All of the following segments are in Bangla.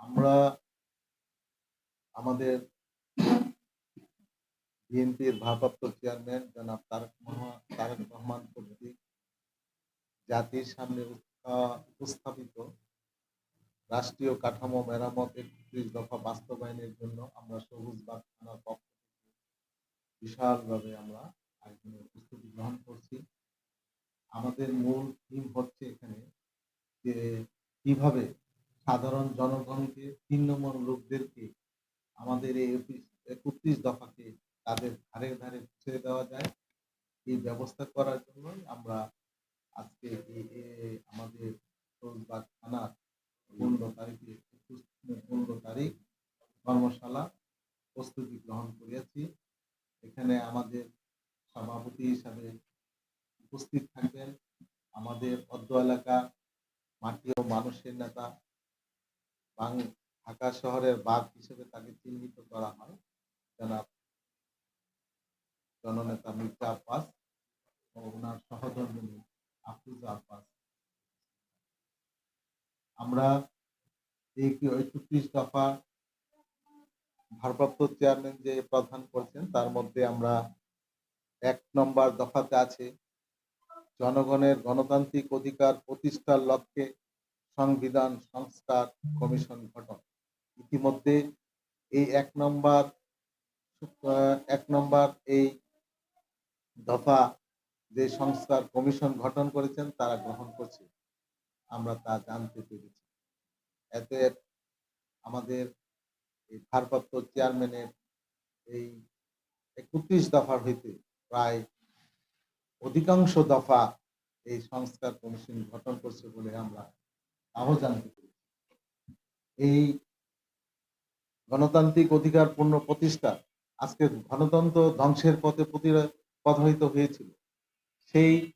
আমরা আমাদের বিএনপির ভারপ্রাপ্ত চেয়ারম্যান জনাব তারেক তারেক রহমান কর্তৃক জাতির সামনে উপস্থাপিত রাষ্ট্রীয় কাঠামো মেরামত একত্রিশ দফা বাস্তবায়নের জন্য আমরা সবুজ থানার পক্ষ থেকে বিশালভাবে আমরা আয়োজনের প্রস্তুতি গ্রহণ করছি। আমাদের মূল থিম হচ্ছে এখানে যে কীভাবে সাধারণ জনগণকে তিন নম্বর লোকদেরকে আমাদের এই একত্রিশ দফাকে তাদের ধারে ধারে ছেড়ে দেওয়া যায়। এই ব্যবস্থা করার জন্যই আমরা আজকে আমাদের থানার পনেরো তারিখে পনেরো তারিখ কর্মশালা প্রস্তুতি গ্রহণ করিয়াছি এখানে আমাদের সভাপতি হিসাবে উপস্থিত থাকবেন। আমাদের অদ্য এলাকা মাটি ও মানুষের নেতা ঢাকা শহরের বাঘ হিসেবে তাকে চিহ্নিত করা হয়। জনাব জননেতা মির্জা আব্বাস ও ওনার সহধর্মিনী আফরুজা আব্বাস। আমরা এই একত্রিশ দফা ভারপ্রাপ্ত চেয়ারম্যান যে প্রধান করছেন, তার মধ্যে আমরা এক নম্বর দফাতে আছে। জনগণের গণতান্ত্রিক অধিকার প্রতিষ্ঠার লক্ষ্যে সংবিধান, সংস্কার, কমিশন গঠন। ইতিমধ্যে এই এক নম্বর এক নম্বর এই দফা যে সংস্কার কমিশন গঠন করেছেন, তারা গ্রহণ করছে। আমরা তা জানতে পেরেছি। এতে আমাদের এই ভারপ্রাপ্ত চেয়ারম্যানের এই একত্রিশ দফার হইতে প্রায় অধিকাংশ দফা এই সংস্কার কমিশন গঠন করছে বলে আমরা জানতে এই গণতান্ত্রিক অধিকার পূর্ণ প্রতিষ্ঠা আজকে গণতন্ত্র ধ্বংসের পথে প্রতি- প্রধাবিত হয়েছিল। সেই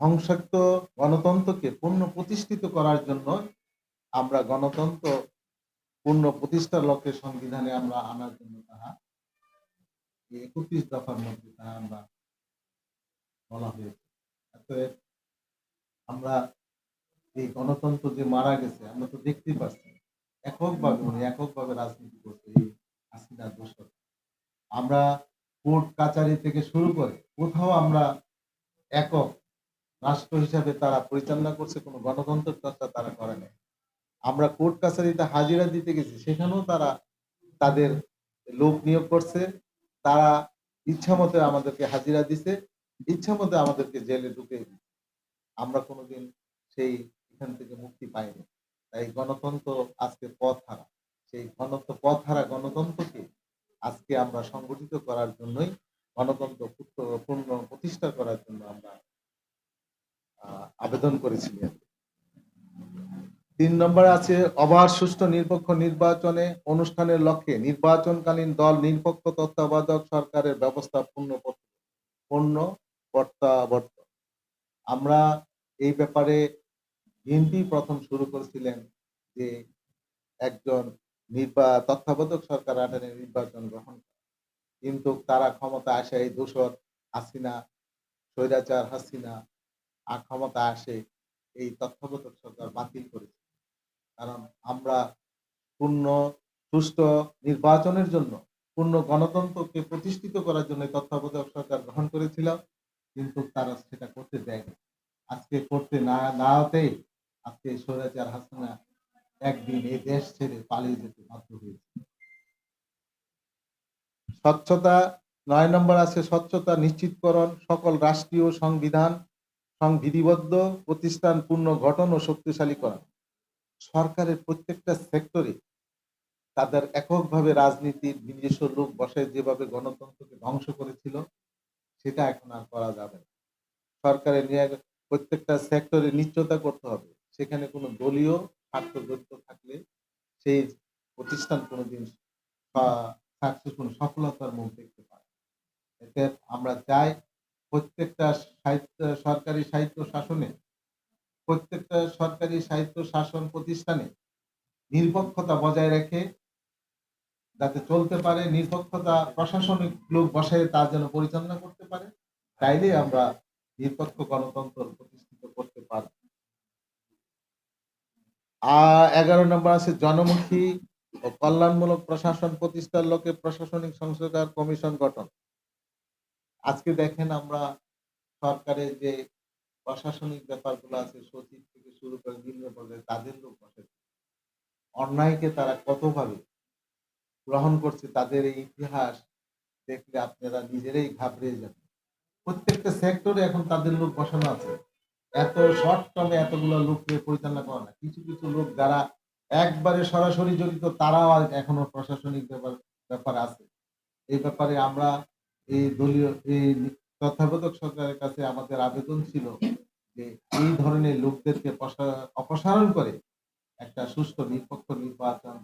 ধ্বংসাত্ম গণতন্ত্রকে পূর্ণ প্রতিষ্ঠিত করার জন্য আমরা গণতন্ত্র পূর্ণ প্রতিষ্ঠার লক্ষ্যে সংবিধানে আমরা আনার জন্য তাহা একত্রিশ দফার মধ্যে তাহা আমরা বলা হয়েছে। আমরা এই গণতন্ত্র যে মারা গেছে, আমরা তো দেখতেই পাচ্ছি। এককভাবে উনি এককভাবে রাজনীতি করছে এই হাসিনা দোষর আমরা কোর্ট কাচারি থেকে শুরু করে কোথাও আমরা একক রাষ্ট্র হিসাবে তারা পরিচালনা করছে, কোনো গণতন্ত্রের চর্চা তারা করে নাই। আমরা কোর্ট কাছারিতে হাজিরা দিতে গেছি, সেখানেও তারা তাদের লোক নিয়োগ করছে। তারা ইচ্ছা মতো আমাদেরকে হাজিরা দিছে, ইচ্ছা মতো আমাদেরকে জেলে ঢুকে আমরা কোনোদিন সেই এখান থেকে মুক্তি পাইনি তাই গণতন্ত্র আজকে পথ হারা। সেই গণতন্ত্র পথ হারা গণতন্ত্রকে আজকে আমরা সংগঠিত করার জন্যই, গণতন্ত্র পূর্ণ প্রতিষ্ঠা করার জন্য আমরা আবেদন করেছিলাম তিন নম্বরে আছে, অবাধ, সুষ্ঠু, নিরপেক্ষ নির্বাচনে অনুষ্ঠানের লক্ষ্যে নির্বাচনকালীন দল, নিরপেক্ষ, তত্ত্বাবধায়ক সরকারের ব্যবস্থা পূর্ণ পূর্ণ প্রত্যাবর্তন। আমরা এই ব্যাপারে বিএনপি প্রথম শুরু করেছিলেন যে একজন নির্বা, তত্ত্বাবধায়ক সরকার আঠারে নির্বাচন গ্রহণ। কিন্তু তারা ক্ষমতা আসে এই দোষর হাসিনা, স্বৈরাচার হাসিনা, আর ক্ষমতা আসে এই তত্ত্বাবধায়ক সরকার বাতিল করেছে কারণ আমরা পূর্ণ, সুষ্ঠু নির্বাচনের জন্য, পূর্ণ গণতন্ত্রকে প্রতিষ্ঠিত করার জন্য তত্ত্বাবধায়ক সরকার গ্রহণ করেছিলাম, কিন্তু তারা সেটা করতে দেয়নি আজকে করতে না নাতেই আজকে স্বৈরাচার হাসিনা একদিন এই দেশ ছেড়ে পালিয়ে যেতে বাধ্য হয়েছে। স্বচ্ছতা, নয় নম্বর আছে স্বচ্ছতা নিশ্চিতকরণ, সকল রাষ্ট্রীয় সংবিধান সংবিধিবদ্ধ, প্রতিষ্ঠান পূর্ণ গঠন ও শক্তিশালী করা। সরকারের প্রত্যেকটা সেক্টরে তাদের এককভাবে রাজনীতির নিজস্ব লোক বসায় যেভাবে গণতন্ত্রকে ধ্বংস করেছিল, সেটা এখন আর করা যাবে না। সরকারের প্রত্যেকটা সেক্টরে নিশ্চয়তা করতে হবে। সেখানে কোনো দলীয় স্বার্থ জড়িত থাকলে সেই প্রতিষ্ঠান কোনোদিন সাকসেসফুল সফলতার মুখ দেখতে পারে এতে আমরা চাই প্রত্যেকটা সাহিত্য, সরকারি সাহিত্য শাসনে, প্রত্যেকটা সরকারি সাহিত্য শাসন প্রতিষ্ঠানে নিরপেক্ষতা বজায় রেখে যাতে চলতে পারে, নিরপেক্ষতা প্রশাসনিক লোক বসায় তা যেন পরিচালনা করতে পারে তাইলে আমরা নিরপেক্ষ গণতন্ত্র প্রতিষ্ঠিত করতে আর এগারো নম্বর আছে জনমুখী ও কল্যাণমূলক প্রশাসন প্রতিষ্ঠার লক্ষ্যে প্রশাসনিক সংস্কার কমিশন গঠন। আজকে দেখেন আমরা সরকারের যে প্রশাসনিক ব্যাপারগুলো আছে, সচিব থেকে শুরু করে নিম্ন পর্যায়ে তাদের লোক বসে অন্যায়কে তারা কতভাবে গ্রহণ করছে তাদের এই ইতিহাস দেখলে আপনারা নিজেরাই ঘাবড়িয়ে যাবেন। প্রত্যেকটা সেক্টরে এখন তাদের লোক বসানো আছে। এত শর্ট টার্মে এতগুলো লোক নিয়ে পরিচালনা করে না। কিছু কিছু লোক যারা একবারে সরাসরি জড়িত, তারাও আর এখনও প্রশাসনিক ব্যাপার ব্যাপার আছে। এই ব্যাপারে আমরা এই দলীয়, এই তত্ত্বাবধায়ক সরকারের কাছে আমাদের আবেদন ছিল যে এই ধরনের লোকদেরকে অপসারণ করে একটা সুস্থ নিরপেক্ষ নির্বাচন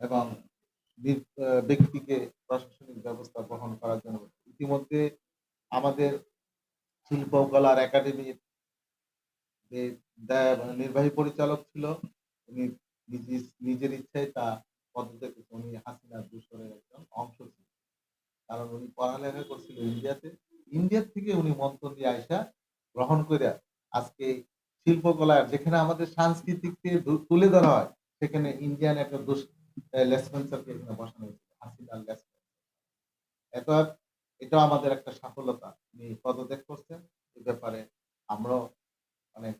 এবং ব্যক্তিকে প্রশাসনিক ব্যবস্থা গ্রহণ করার জন্য। ইতিমধ্যে আমাদের শিল্পকলার একাডেমির নির্বাহী পরিচালক ছিল, উনি নিজ- নিজের ইচ্ছায় তা পদত্যাগ উনি হাসিনা দুশরের একজন অংশ ছিল কারণ উনি পড়ালেখা করছিল ইন্ডিয়াতে। ইন্ডিয়ার থেকে উনি মন্ত্রণ দিয়ে আইসা গ্রহণ করে আজকে শিল্পকলা যেখানে আমাদের সংস্কৃতিকে দু- তুলে ধরা হয়, সেখানে ইন্ডিয়ান একটা দোষ লেসপেন্সারকে এখানে বসানো হয়েছে, হাসিনা লেসপেন্সার এটা এটাও আমাদের একটা সফলতা উনি পদত্যাগ করছেন। এ ব্যাপারে আমরাও অনেক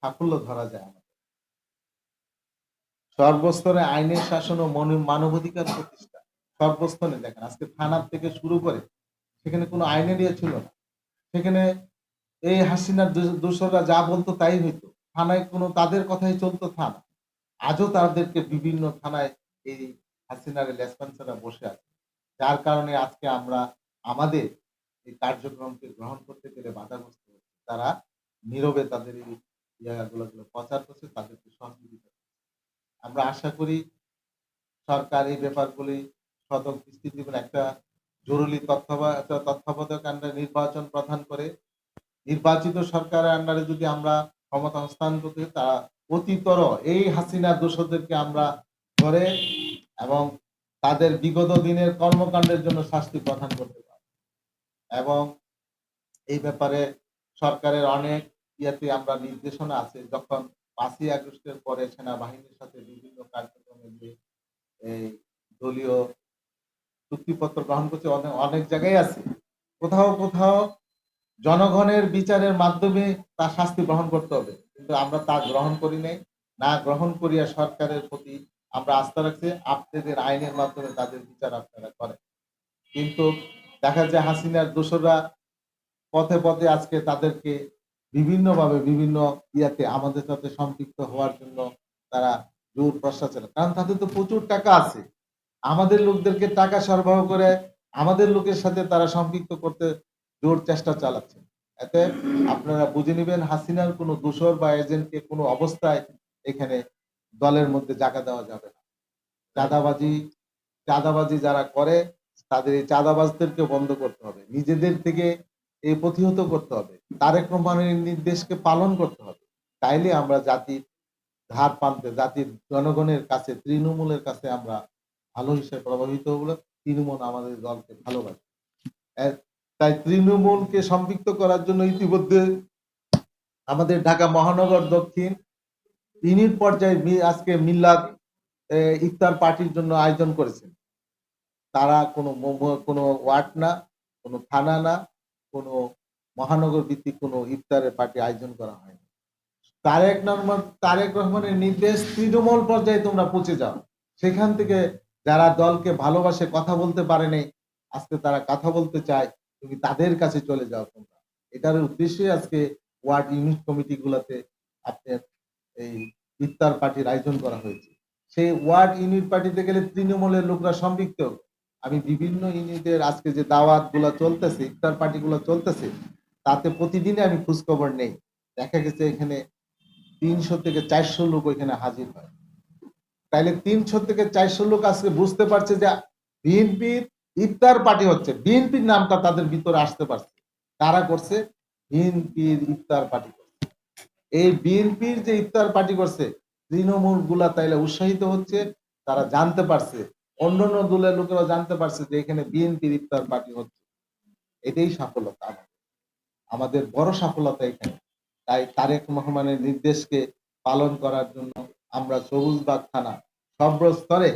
সাফল্য ধরা যায় আমাদের। সর্বস্তরে আইনের শাসন ও মানবাধিকার প্রতিষ্ঠা। সর্বস্তরে দেখেন, আজকে থানার থেকে শুরু করে, সেখানে কোনো আইনের ইয়ে ছিল না। সেখানে এই হাসিনার দু- দোসররা যা বলতো তাই হইতো। থানায় কোনো তাদের কথাই চলতো থানা আজও তাদেরকে বিভিন্ন থানায় এই হাসিনার লেসপেন্সাররা বসে আছে। যার কারণে আজকে আমরা, আমাদের এই কার্যক্রমকে গ্রহণ করতে গেলে বাধাগ্রস্ত হচ্ছে। তারা নীরবে তাদের এই জায়গাগুলো প্রচার করছে, তাদেরকে সহযোগিতা আমরা আশা করি সরকার এই ব্যাপারগুলি সদক দৃষ্টি দিবেন একটা জরুরি তত্ত্বাবা- তত্ত্বাবধায়ক আন্ডারে নির্বাচন প্রধান করে, নির্বাচিত সরকারের আন্ডারে যদি আমরা ক্ষমতা হস্তান্তর করি, তারা অতিতর এই হাসিনা দোষদেরকে আমরা ধরে এবং তাদের বিগত দিনের কর্মকাণ্ডের জন্য শাস্তি প্রদান করতে পারি এবং এই ব্যাপারে সরকারের অনেক ইয়েতে আমরা নির্দেশনা আছে, যখন পাঁচই আগস্টের পরে সেনাবাহিনীর সাথে বিভিন্ন কার্যক্রমে যে এই দলীয় চুক্তিপত্র গ্রহণ করছে অনেক অনেক জায়গায় আছে। কোথাও কোথাও জনগণের বিচারের মাধ্যমে তার শাস্তি গ্রহণ করতে হবে, কিন্তু আমরা তা গ্রহণ করি নাই। না গ্রহণ করিয়া সরকারের প্রতি আমরা আস্থা রাখছি, আপনাদের আইনের মাধ্যমে তাদের বিচার আপনারা করেন। কিন্তু দেখা যায় হাসিনার দোষরা পথে পথে আজকে তাদেরকে বিভিন্নভাবে বিভিন্ন ইয়াতে আমাদের সাথে সম্পৃক্ত হওয়ার জন্য তারা জোর প্রশ্বাস কারণ তাদের তো প্রচুর টাকা আছে। আমাদের লোকদেরকে টাকা সরবরাহ করে আমাদের লোকের সাথে তারা সম্পৃক্ত করতে জোর চেষ্টা চালাচ্ছে। এতে আপনারা বুঝে নেবেন হাসিনার কোনো দোষর বা এজেন্টকে কোনো অবস্থায় এখানে দলের মধ্যে জায়গা দেওয়া যাবে না। চাঁদাবাজি চাঁদাবাজি যারা করে, তাদের এই চাঁদাবাজদেরকে বন্ধ করতে হবে। নিজেদের থেকে এই প্রতিহত করতে হবে। তারেক রহমানের নির্দেশকে পালন করতে হবে। তাইলে আমরা জাতির ধার প্রান্তে জাতির জনগণের কাছে, তৃণমূলের কাছে আমরা ভালো হিসেবে প্রভাবিত হব তৃণমূল আমাদের দলকে ভালোবাসে। তাই তৃণমূলকে সম্পৃক্ত করার জন্য ইতিমধ্যে আমাদের ঢাকা মহানগর দক্ষিণ ইউনিট পর্যায়ে আজকে মিল্লাদ ইফতার পার্টির জন্য আয়োজন করেছেন। তারা কোনো কোনো ওয়ার্ড না, কোনো থানা না কোনো মহানগর ভিত্তিক কোনো ইফতারের পার্টি আয়োজন করা হয়নি। তারেক রহমান, তারেক রহমানের নির্দেশ তৃণমূল পর্যায়ে তোমরা পৌঁছে যাও। সেখান থেকে যারা দলকে ভালোবাসে, কথা বলতে পারেনি আজকে তারা কথা বলতে চায়, তুমি তাদের কাছে চলে যাও তোমরা। এটার উদ্দেশ্যে আজকে ওয়ার্ড ইউনিট কমিটি গুলাতে আপনার এই ইফতার পার্টির আয়োজন করা হয়েছে। সেই ওয়ার্ড ইউনিট পার্টিতে গেলে তৃণমূলের লোকরা সম্পৃক্ত। আমি বিভিন্ন ইউনিটের আজকে যে দাওয়াতগুলা চলতেছে, ইফতার পার্টি গুলা চলতেছে, তাতে প্রতিদিনে আমি খোঁজখবর নেই। দেখা গেছে এখানে তিনশো থেকে চারশো লোক ওইখানে হাজির হয়। তাইলে তিনশো থেকে চারশো লোক আজকে বুঝতে পারছে যে বিএনপির ইফতার পার্টি হচ্ছে, বিএনপির নামটা তাদের ভিতরে আসতে পারছে। তারা করছে বিএনপির ইফতার পার্টি করছে। এই বিএনপির যে ইফতার পার্টি করছে তৃণমূলগুলা তাইলে উৎসাহিত হচ্ছে, তারা জানতে পারছে অন্যান্য দলের লোকেরা জানতে পারছে যে এখানে বিএনপির ইফতার পার্টি হচ্ছে। এটাই সফলতা আমাদের। আমাদের বড় সফলতা এখানে। তাই তারেক রহমানের নির্দেশকে পালন করার জন্য আমরা সবুজবাগ থানা সর্বস্তরে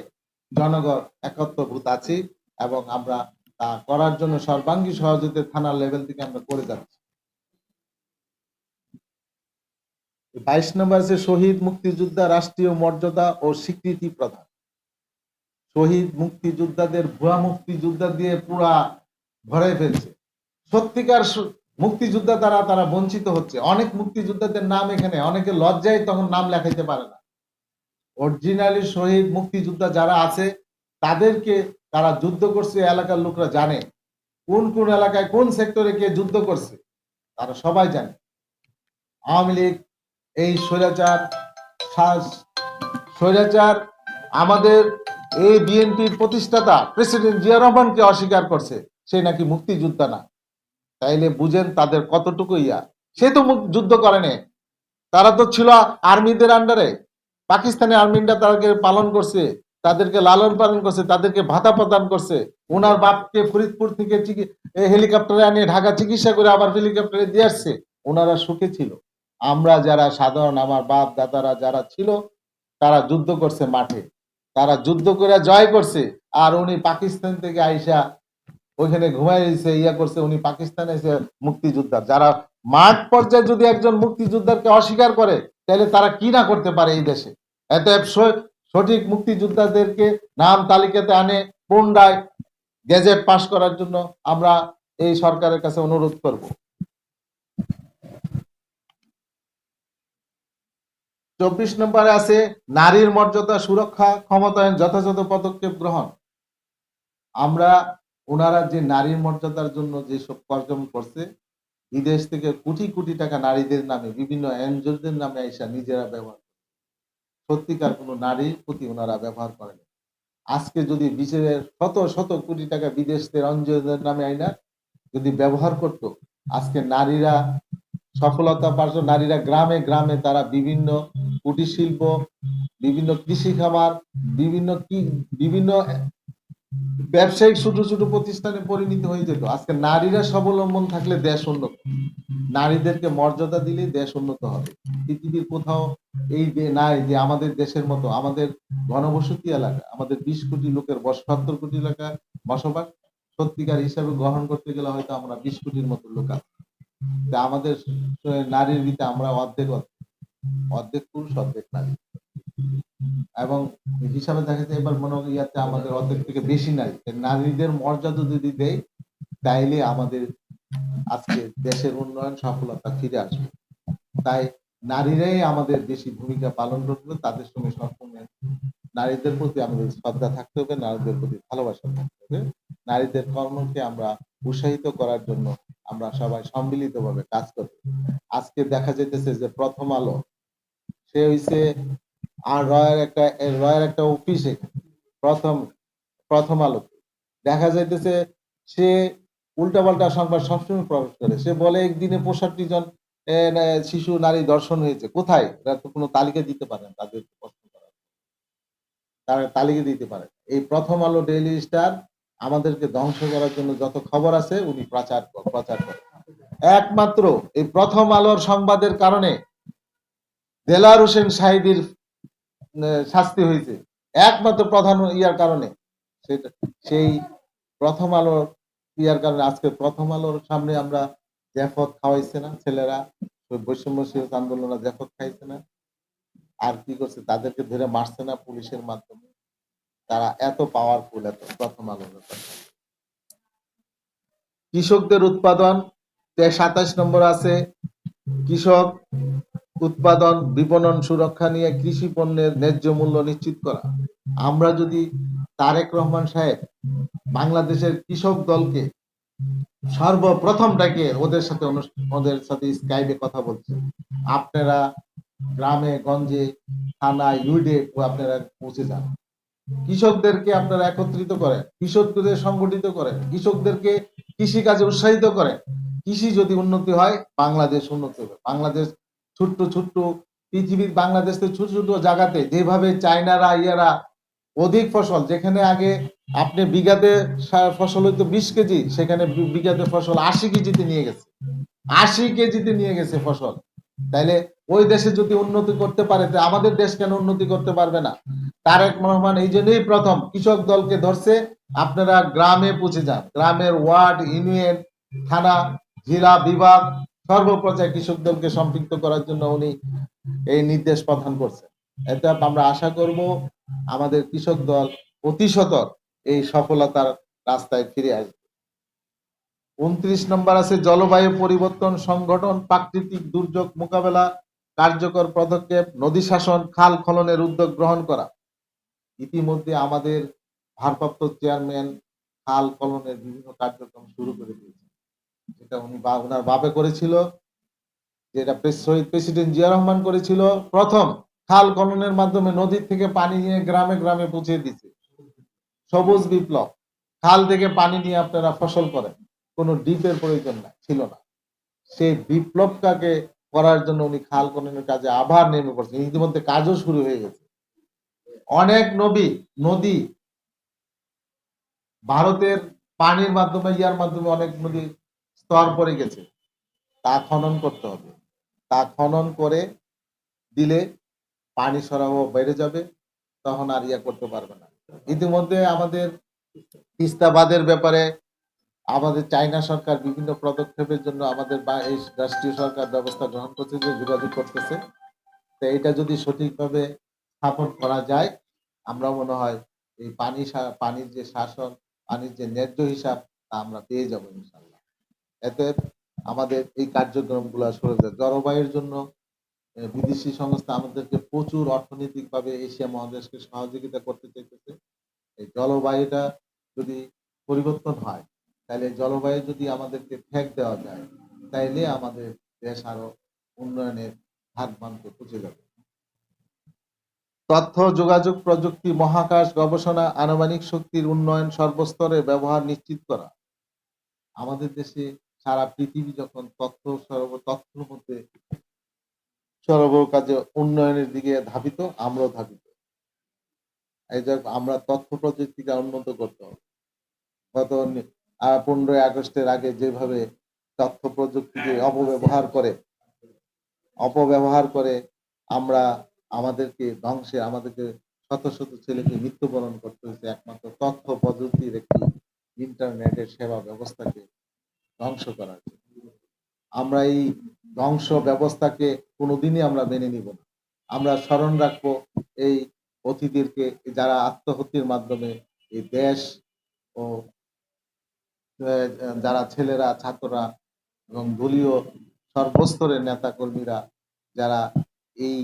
জনগণ একত্রভূত আছি এবং আমরা তা করার জন্য সর্বাঙ্গী সহযোগিতা থানার লেভেল থেকে আমরা করে যাচ্ছি। বাইশ নম্বর শহীদ মুক্তিযোদ্ধা রাষ্ট্রীয় মর্যাদা ও স্বীকৃতি প্রদান। শহীদ মুক্তিযোদ্ধাদের, ভুয়া মুক্তিযোদ্ধা দিয়ে পুরা ভরে ফেলছে। সত্যিকার মুক্তিযোদ্ধা তারা তারা বঞ্চিত হচ্ছে। অনেক মুক্তিযোদ্ধাদের নাম এখানে, অনেকে লজ্জায় তখন নাম লেখাইতে পারে না। অরিজিনালি শহীদ মুক্তিযোদ্ধা যারা আছে, তাদেরকে তারা যুদ্ধ করছে এলাকার লোকরা জানে। কোন কোন এলাকায়, কোন সেক্টরে কে যুদ্ধ করছে, তারা সবাই জানে। আওয়ামী লীগ, এই স্বৈরাচার স্বৈরাচার আমাদের এই বিএনপির প্রতিষ্ঠাতা প্রেসিডেন্ট জিয়া রহমানকে অস্বীকার করছে। সে নাকি মুক্তিযোদ্ধা না। তাইলে বুঝেন তাদের কতটুকু ইয়া। সে তো যুদ্ধ করেনি। তারা তো ছিল আর্মিদের আন্ডারে। পাকিস্তানি আর্মিরা তাদেরকে পালন করছে, তাদেরকে লালন পালন করছে, তাদেরকে ভাতা প্রদান করছে। ওনার বাপকে ফরিদপুর থেকে হেলিকপ্টারে আনিয়ে ঢাকা চিকিৎসা করে আবার হেলিকপ্টারে দিয়ে আসছে। ওনারা সুখে ছিল। আমরা যারা সাধারণ আমার বাপ দাদারা যারা ছিল, তারা যুদ্ধ করছে মাঠে। তারা যুদ্ধ করে জয় করছে। আর উনি পাকিস্তান থেকে আইসা ওইখানে ঘুমাই দিয়েছে ইয়া করছে, উনি পাকিস্তানে এসে মুক্তিযোদ্ধা। যারা মাঠ পর্যায়ে যদি একজন মুক্তিযোদ্ধাকে অস্বীকার করে, তাহলে তারা কি না করতে পারে এই দেশে? এত সঠিক মুক্তিযোদ্ধাদেরকে নাম তালিকাতে আনে, পুনরায় গেজেট পাশ করার জন্য আমরা এই সরকারের কাছে অনুরোধ করব। চব্বিশ নম্বরে আছে, নারীর মর্যাদা সুরক্ষা, ক্ষমতায়ন যথাযথ পদক্ষেপ গ্রহণ আমরা ওনারা যে নারীর মর্যাদার জন্য যেসব কার্যক্রম করছে, বিদেশ থেকে কোটি কোটি টাকা নারীদের নামে, বিভিন্ন এনজিওদের নামে আইসা নিজেরা ব্যবহার করে। সত্যিকার কোনো নারীর প্রতি ওনারা ব্যবহার করেন আজকে যদি বিশের শত শত কোটি টাকা বিদেশের এনজিওদের নামে আইনা, যদি ব্যবহার করত, আজকে নারীরা সফলতা পারত নারীরা গ্রামে গ্রামে তারা বিভিন্ন কুটির শিল্প বিভিন্ন কৃষি খামার বিভিন্ন কি, বিভিন্ন ব্যবসায়িক ছোট ছোট প্রতিষ্ঠানে পরিণত হয়ে যেত। আজকে নারীরা স্বাবলম্বন থাকলে দেশ উন্নত নারীদেরকে মর্যাদা দিলে দেশ উন্নত হবে। পৃথিবীর কোথাও এই যে নাই যে আমাদের দেশের মতো, আমাদের ঘনবসতি এলাকা, আমাদের বিশ কোটি লোকের বাহাত্তর কোটি এলাকা বসবাস, সত্যিকার হিসাবে গ্রহণ করতে গেলে হয়তো আমরা বিশ কোটির মতো লোক আমাদের নারীর ভিতরে আমরা অর্ধেক অর্ধেক। পুরুষ, অর্ধেক নারী। এবং হিসাবে দেখা যায়, এবার মনে ইয়াতে আমাদের অর্ধেক থেকে বেশি নারী। নারীদের মর্যাদা যদি দেয় তাইলে আমাদের আজকে দেশের উন্নয়ন, সফলতা ফিরে আসবে। তাই নারীরাই আমাদের বেশি ভূমিকা পালন করবে, তাদের সঙ্গে সম্পূর্ণ নারীদের প্রতি আমাদের শ্রদ্ধা থাকতে হবে, নারীদের প্রতি ভালোবাসা থাকতে হবে। নারীদের কর্মকে আমরা উৎসাহিত করার জন্য আমরা সবাই সম্মিলিতভাবে কাজ করব। আজকে দেখা যাইতেছে যে প্রথম আলো, সে হইছে আর রয়ের একটা রয়ের একটা অফিসে প্রথম প্রথম আলো। দেখা যাইতেছে সে উল্টাপাল্টা সংবাদ সবসময় প্রকাশ করে। সে বলে, একদিনে পঁয়ষট্টি জন শিশু, নারী দর্শন হয়েছে। কোথায়? এরা তো কোনো তালিকা দিতে পারে তাদের প্রশ্ন করার। তারা তালিকা দিতে পারে এই প্রথম আলো ডেইলি স্টার আমাদেরকে ধ্বংস করার জন্য যত খবর আছে, উনি প্রচার প্রচার করে একমাত্র এই প্রথম আলোর সংবাদের কারণে দেলার হোসেন সাহিদির শাস্তি হয়েছে। একমাত্র প্রধান ইয়ার কারণে। সেটা সেই প্রথম আলোর ইয়ার কারণে। আজকে প্রথম আলোর সামনে আমরা জ্যাফত খাওয়াইছে না, ছেলেরা। বৈষম্য শিরোধ আন্দোলনে জ্যাফত খাইছে না। আর কি করছে? তাদেরকে ধরে মারছে না পুলিশের মাধ্যমে। তারা এত পাওয়ারফুল এত প্রথম ব্যাপারে। কৃষকদের উৎপাদন সাতাশ নম্বর আছে, কৃষক উৎপাদন, বিপণন সুরক্ষা নিয়ে কৃষি পণ্যের ন্যায্য মূল্য নিশ্চিত করা আমরা যদি তারেক রহমান সাহেব বাংলাদেশের কৃষক দলকে সর্বপ্রথম ডাকে ওদের সাথে ওদের সাথে স্কাইপে কথা বলছে, আপনারা গ্রামে, গঞ্জে, থানায় ইউডে আপনারা পৌঁছে যান কৃষকদেরকে আপনারা একত্রিত করেন, কৃষকদের সংগঠিত করেন, কৃষকদেরকে কৃষি কাজে উৎসাহিত করেন। কৃষি যদি উন্নতি হয়, বাংলাদেশ উন্নতি হবে। বাংলাদেশ ছোট্ট ছোট্ট পৃথিবীর বাংলাদেশের ছোট ছোট জায়গাতে যেভাবে চায়নারা, ইয়ারা অধিক ফসল, যেখানে আগে আপনি বিঘাতে ফসল হইতো বিশ কেজি, সেখানে বিঘাতে ফসল আশি কেজিতে নিয়ে গেছে। আশি কেজিতে নিয়ে গেছে ফসল। তাইলে ওই দেশে যদি উন্নতি করতে পারে আমাদের দেশ কেন উন্নতি করতে পারবে না? তারেক রহমান এই জন্যই প্রথম কৃষক দলকে ধরছে, আপনারা গ্রামে পৌঁছে যান। গ্রামের ওয়ার্ড, ইউনিয়ন, থানা, জেলা, বিভাগ সর্বপর্যায়ে কৃষক দলকে সম্পৃক্ত করার জন্য উনি এই নির্দেশ প্রদান করছেন। এতে আমরা আশা করব আমাদের কৃষক দল প্রতিশতর এই সফলতার রাস্তায় ফিরে আসবে। উনত্রিশ নম্বর আছে জলবায়ু পরিবর্তন সংগঠন, প্রাকৃতিক দুর্যোগ মোকাবেলা কার্যকর পদক্ষেপ, নদী শাসন, খাল খননের উদ্যোগ গ্রহণ করা। ইতিমধ্যে আমাদের ভারপ্রাপ্ত চেয়ারম্যান খাল খননের বিভিন্ন কার্যক্রম শুরু করে দিয়েছে যেটা উনি ওনার বাপে করেছিল, যেটা শহীদ প্রেসিডেন্ট জিয়া রহমান করেছিল। প্রথম খাল খননের মাধ্যমে নদীর থেকে পানি নিয়ে গ্রামে গ্রামে পৌঁছে দিচ্ছে সবুজ বিপ্লব। খাল থেকে পানি নিয়ে আপনারা ফসল করেন। কোনো ডিপের প্রয়োজন না, ছিল না। সেই বিপ্লবটাকে করার জন্য উনি খাল খননের কাজে আবার নেমে পড়ছেন। ইতিমধ্যে কাজও শুরু হয়ে গেছে। অনেক নবী, নদী, ভারতের পানির মাধ্যমে, ইয়ার মাধ্যমে অনেক নদী স্তর পড়ে গেছে। তা খনন করতে হবে। তা খনন করে দিলে পানি সরবরাহ বেড়ে যাবে, তখন আর ইয়া করতে পারবে না। ইতিমধ্যে আমাদের তিস্তাবাদের ব্যাপারে আমাদের চায়না সরকার বিভিন্ন পদক্ষেপের জন্য আমাদের রাষ্ট্রীয় সরকার ব্যবস্থা গ্রহণ করছে, যে যোগাযোগ করতেছে। তো এটা যদি সঠিকভাবে স্থাপন করা যায় আমরা মনে হয় এই পানি পানির যে শাসন, পানির যে ন্যায্য হিসাব, তা আমরা পেয়ে যাব ইনশাল্লাহ এতে আমাদের এই কার্যক্রমগুলো সরে যায় জলবায়ুর জন্য বিদেশি সংস্থা আমাদেরকে প্রচুর অর্থনৈতিকভাবে এশিয়া মহাদেশকে সহযোগিতা করতে চাইতেছে। এই জলবায়ুটা যদি পরিবর্তন হয় তাহলে জলবায়ু যদি আমাদেরকে ঠেক দেওয়া যায়, তাইলে আমাদের দেশ আরও উন্নয়নের হাত বানতে পৌঁছে যাবে তথ্য, যোগাযোগ, প্রযুক্তি, মহাকাশ, গবেষণা, আনুমানিক শক্তির উন্নয়ন, সর্বস্তরে ব্যবহার নিশ্চিত করা। আমাদের দেশে সারা পৃথিবী যখন তথ্য সর্ব, তথ্যের মধ্যে সর্ব কাজে উন্নয়নের দিকে ধাবিত, আমরাও ধাবিত। এই যে আমরা তথ্য প্রযুক্তিকে উন্নত করতে হবে। গত পনেরোই আগস্টের আগে যেভাবে তথ্য প্রযুক্তিকে অপব্যবহার করে অপব্যবহার করে আমরা আমাদেরকে ধ্বংসে, আমাদেরকে শত শত ছেলেকে মৃত্যুবরণ করতে হয়েছে, একমাত্র তথ্য প্রযুক্তির একটি ইন্টারনেটের সেবা ব্যবস্থাকে ধ্বংস করার। আমরা এই ধ্বংস ব্যবস্থাকে কোনোদিনই আমরা মেনে নিব না আমরা স্মরণ রাখব এই অতিথিদেরকে, যারা আত্মহত্যের মাধ্যমে এই দেশ ও যারা ছেলেরা, ছাত্ররা এবং দলীয় সর্বস্তরের নেতা কর্মীরা যারা এই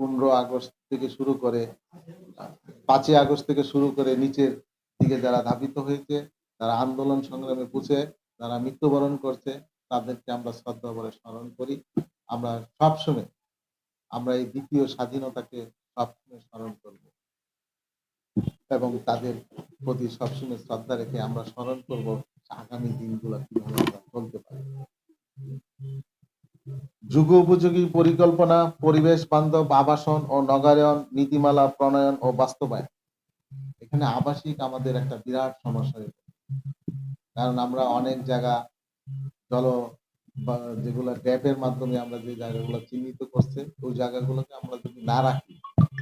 পনেরো আগস্ট থেকে শুরু করে, পাঁচই আগস্ট থেকে শুরু করে নিচের দিকে যারা ধাবিত হয়েছে তারা আন্দোলন সংগ্রামে পুছে তারা মৃত্যুবরণ করছে, তাদেরকে আমরা শ্রদ্ধা করে স্মরণ করি। আমরা সবসময় আমরা এই দ্বিতীয় স্বাধীনতাকে সবসময় স্মরণ করব এবং তাদের প্রতি সবসময় শ্রদ্ধা রেখে আমরা স্মরণ করব। আগামী দিনগুলো কীভাবে আমরা চলতে পারি? যুগ উপযোগী পরিকল্পনা, পরিবেশ বান্ধব আবাসন ও নগরায়ন নীতিমালা, প্রণয়ন ও বাস্তবায়ন। এখানে আবাসিক আমাদের একটা বিরাট সমস্যা কারণ আমরা অনেক জায়গা জল যেগুলো ট্যাপের মাধ্যমে আমরা যে জায়গাগুলো চিহ্নিত করছে, ওই জায়গাগুলোকে আমরা যদি না রাখি,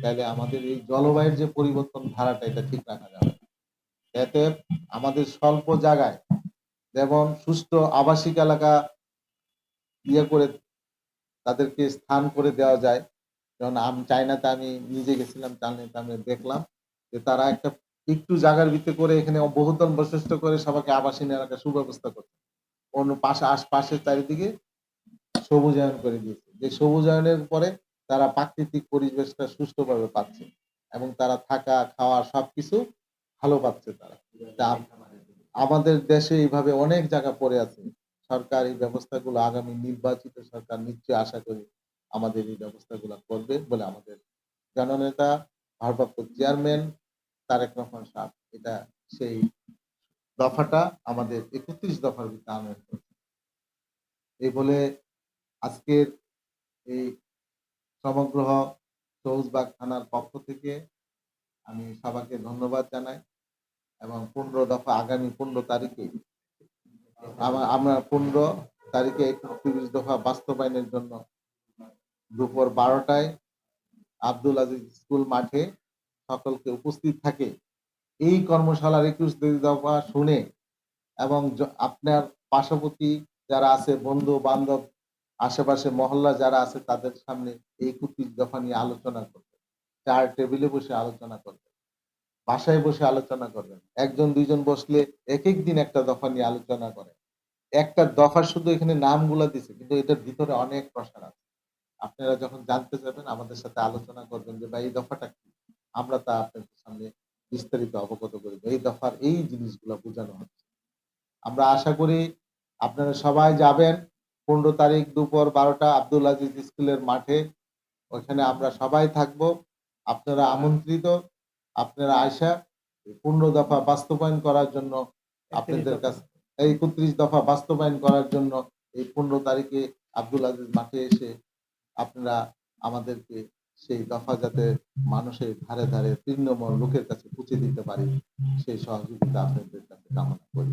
তাহলে আমাদের এই জলবায়ুর যে পরিবর্তন ধারাটা, এটা ঠিক রাখা যাবে। এতে আমাদের স্বল্প জায়গায় যেমন সুস্থ আবাসিক এলাকা ইয়ে করে তাদেরকে স্থান করে দেওয়া যায়। যেমন আমি চায়নাতে আমি নিজে গেছিলাম চাইনাতে আমি দেখলাম যে তারা একটা একটু জায়গার ভিতরে করে এখানে বহুতল বৈশিষ্ট্য করে সবাইকে আবাসিক এলাকা সুব্যবস্থা করছে। অন্য পাশে, আশপাশের চারিদিকে সবুজায়ন করে দিয়েছে। যে সবুজায়নের পরে তারা প্রাকৃতিক পরিবেশটা সুস্থভাবে পাচ্ছে এবং তারা থাকা, খাওয়া সবকিছু ভালো পাচ্ছে তারা। আমাদের দেশে এইভাবে অনেক জায়গা পড়ে আছে। সরকার এই ব্যবস্থাগুলো, আগামী নির্বাচিত সরকার নিশ্চয়ই আশা করি আমাদের এই ব্যবস্থাগুলো করবে বলে আমাদের জননেতা, ভারপ্রাপ্ত চেয়ারম্যান তারেক রহমান সাহেব, এটা সেই দফাটা আমাদের একত্রিশ দফার ভিতরে আনয়ন এই বলে আজকের এই সমগ্র সবুজবাগ থানার পক্ষ থেকে আমি সবাইকে ধন্যবাদ জানাই এবং পনেরো দফা আগামী পনেরো তারিখে আমা- আমরা পনেরো তারিখে একত্রিশ দফা বাস্তবায়নের জন্য দুপুর বারোটায় আব্দুল আজিজ স্কুল মাঠে সকলকে উপস্থিত থাকে। এই কর্মশালার একুশ দফা শুনে এবং আপনার পার্শ্ববর্তী যারা আছে, বন্ধু, বান্ধব, আশেপাশে মহল্লা যারা আছে, তাদের সামনে এই একত্রিশ দফা নিয়ে আলোচনা করবেন চার টেবিলে বসে আলোচনা করবেন, বাসায় বসে আলোচনা করবেন। একজন, দুইজন বসলে এক এক দিন একটা দফা নিয়ে আলোচনা করেন একটা দফা শুধু এখানে নামগুলা দিছে, কিন্তু এটার ভিতরে অনেক প্রসার আছে। আপনারা যখন জানতে চাইবেন, আমাদের সাথে আলোচনা করবেন যে, ভাই, এই দফাটা কি? আমরা তা আপনাদের সামনে বিস্তারিত অবগত করি এই দফার এই জিনিসগুলো বোঝানো হচ্ছে। আমরা আশা করি আপনারা সবাই যাবেন। পনেরো তারিখ দুপুর বারোটা আব্দুল আজিজ স্কুলের মাঠে। ওখানে আমরা সবাই থাকব। আপনারা আমন্ত্রিত আপনারা আয়সা পূর্ণ দফা বাস্তবায়ন করার জন্য আপনাদের কাছে এই একত্রিশ দফা বাস্তবায়ন করার জন্য এই পনেরো তারিখে আব্দুল আজিজ মাঠে এসে আপনারা আমাদেরকে সেই দফা যাতে মানুষের ধারে ধারে তৃণমূল লোকের কাছে পৌঁছে দিতে পারি সেই সহযোগিতা আপনাদের কাছে কামনা করি।